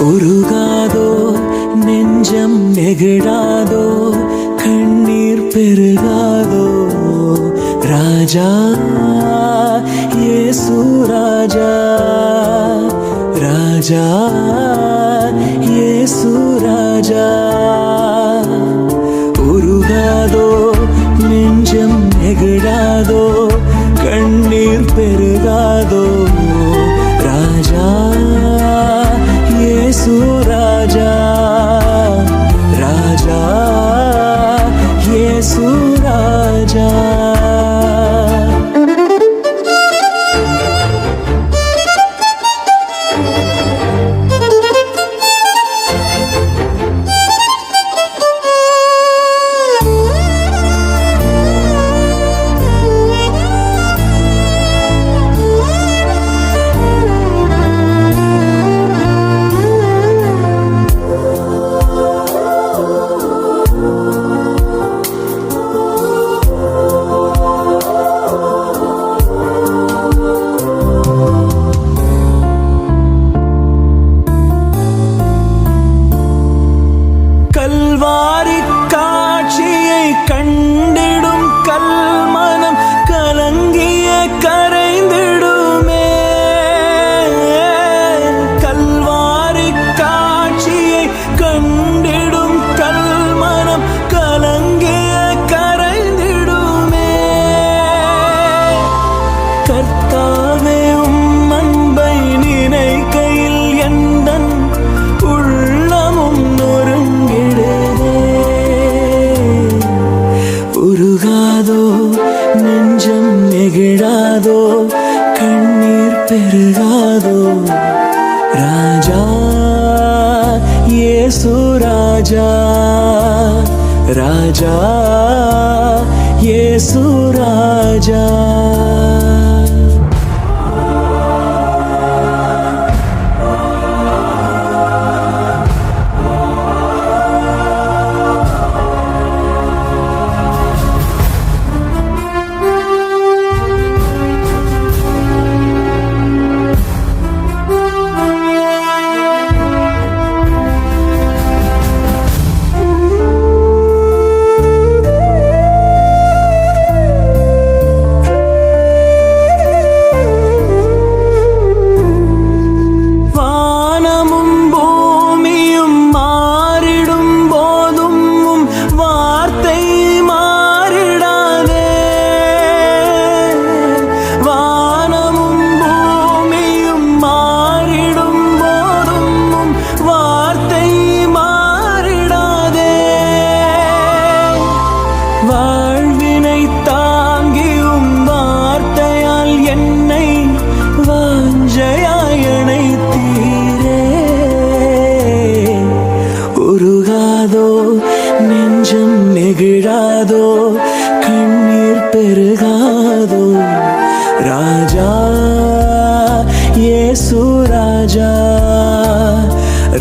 உருகாதோ நெஞ்சம் நெகிழாதோ கண்ணீர் பெருகாதோ. ராஜா ஏசு ராஜா ராஜா ஏசு ராஜா. உருகாதோ நெஞ்சம் நெகிழாதோ राजा राजा ये सुराजा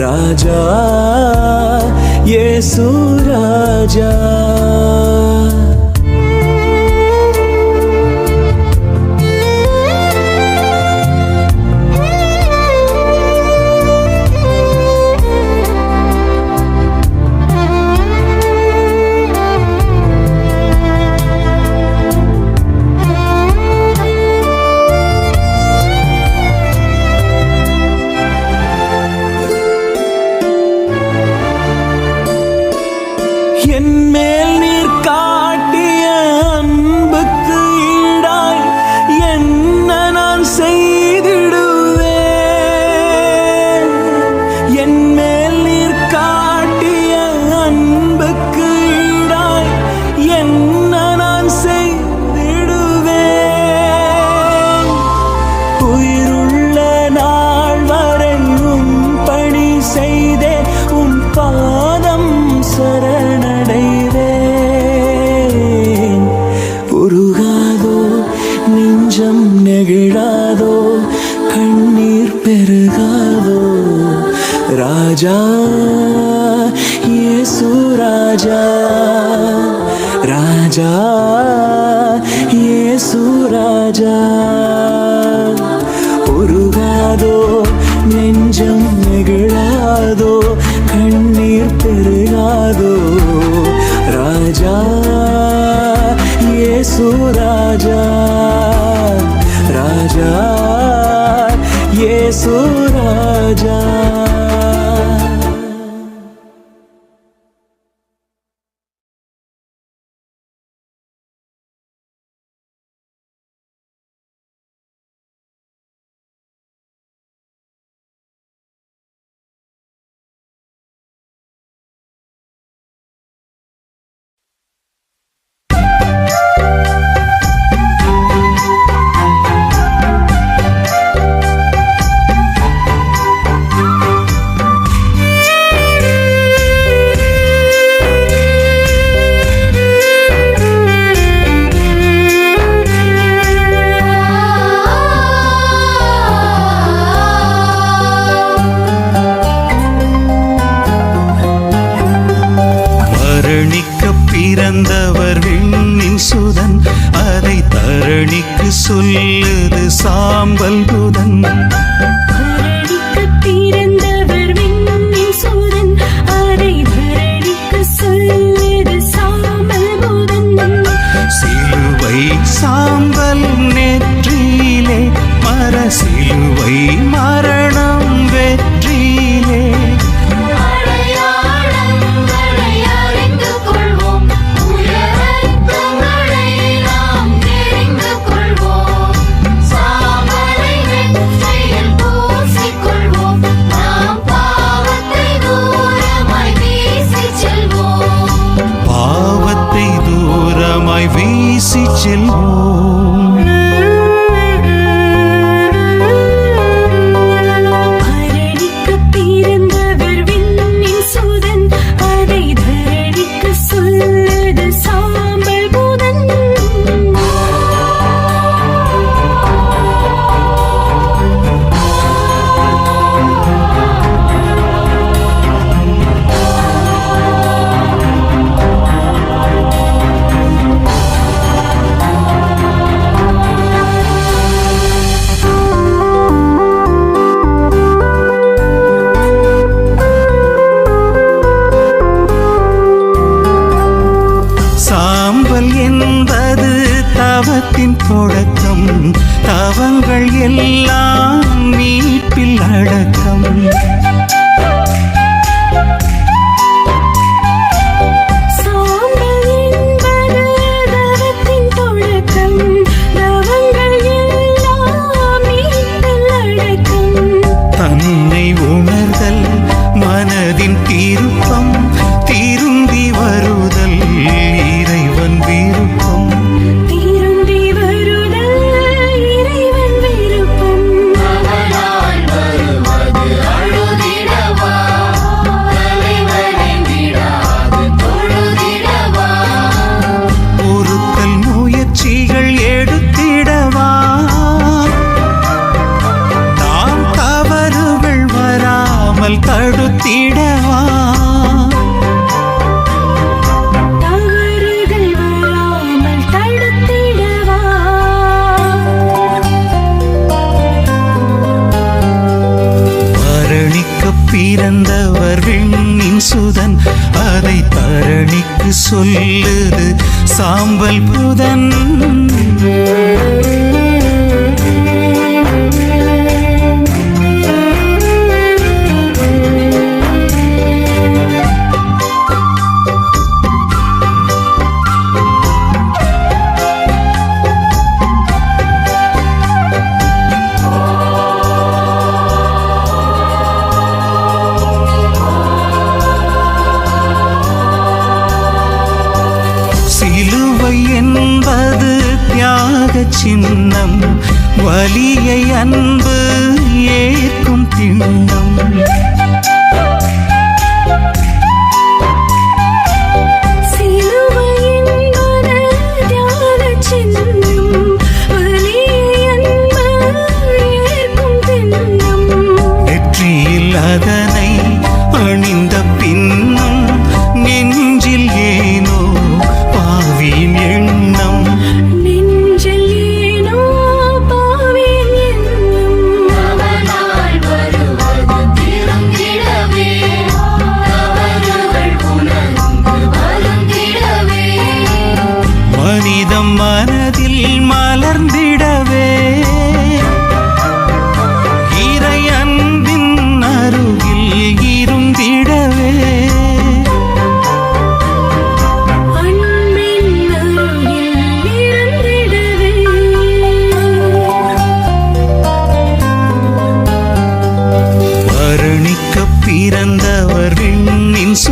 राजा ये राजा ராஜா ये सुराजा उरुगादो நெஞ்சம் நெகிழாதோ கண்ணீர் பெருகாதோ. ராஜா ஏசு ராஜா. ராஜா ஏசு ராஜா. தவங்கள் எல்லாம் மீட்பில் அடக்கம். சொல்லுது. சாம்பல்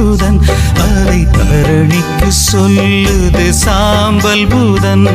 பூதன் அதை தரணிக்கு சொல்லுது சாம்பல் பூதன்.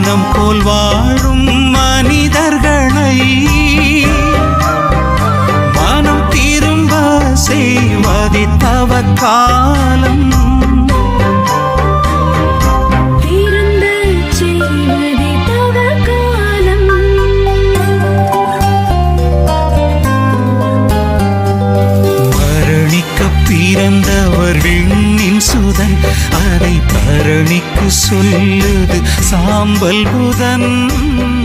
வானம் போல் வாழும் மனிதர்களை மனம் திரும்ப செய்வதி தவ காலம் சொல்லுது சாம்பல் புதன்.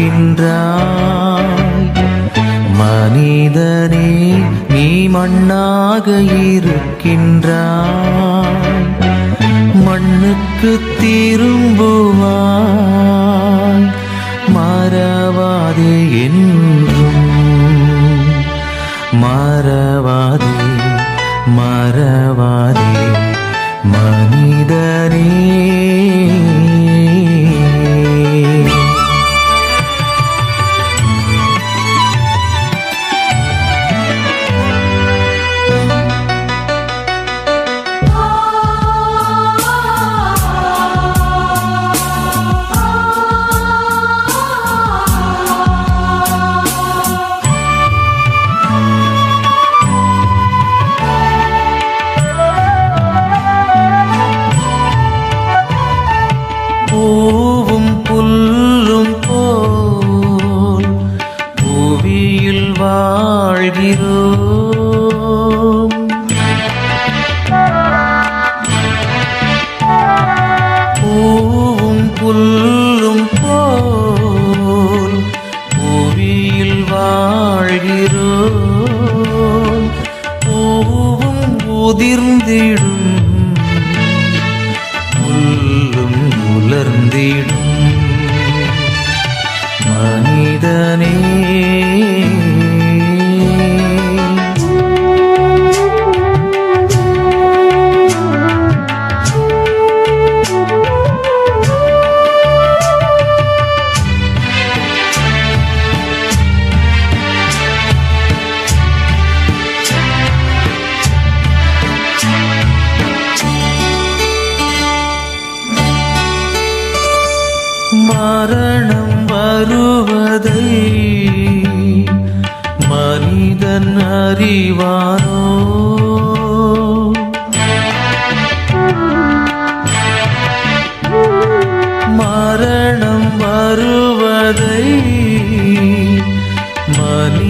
இருக்கின்றாய். மனிதனே நீ மண்ணாக இருக்கின்றாய். மண்ணுக்கு திரும்புவாய். மறவாதே என்றும். மறவாதே மறவாதே. மனிதனே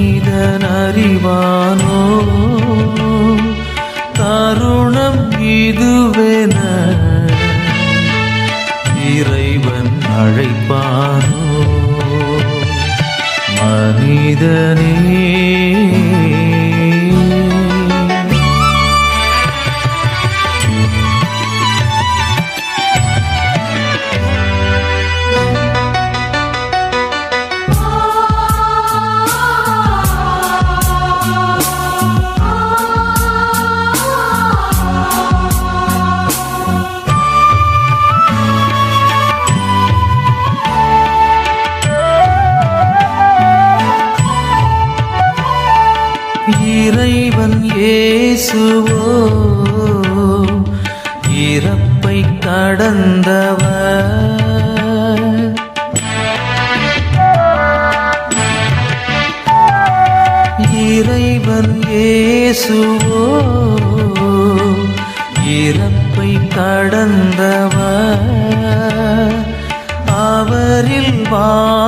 மனிதன் அறிவானோ? தருணம் இதுவென இறைவன் அழைப்பானோ? மனிதனே இறைவன் இயேசுவோ இறப்பை கடந்தவர். இறைவன் இயேசுவோ இறப்பை கடந்தவர். அவரில் வா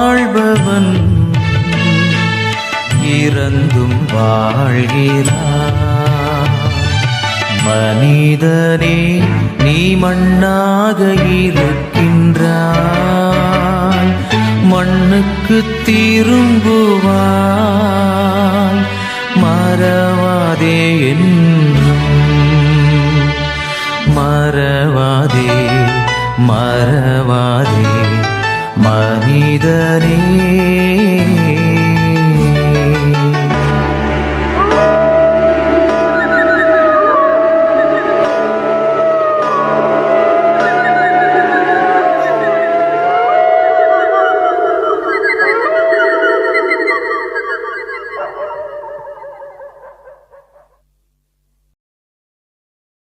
இறந்தும் வாழ்கிறார் மனிதனே நீ மண்ணாக இருக்கின்றாய். மண்ணுக்கு திரும்புவாய். மறவாதே என்றும் மறவாதே மறவாதே. மனிதனே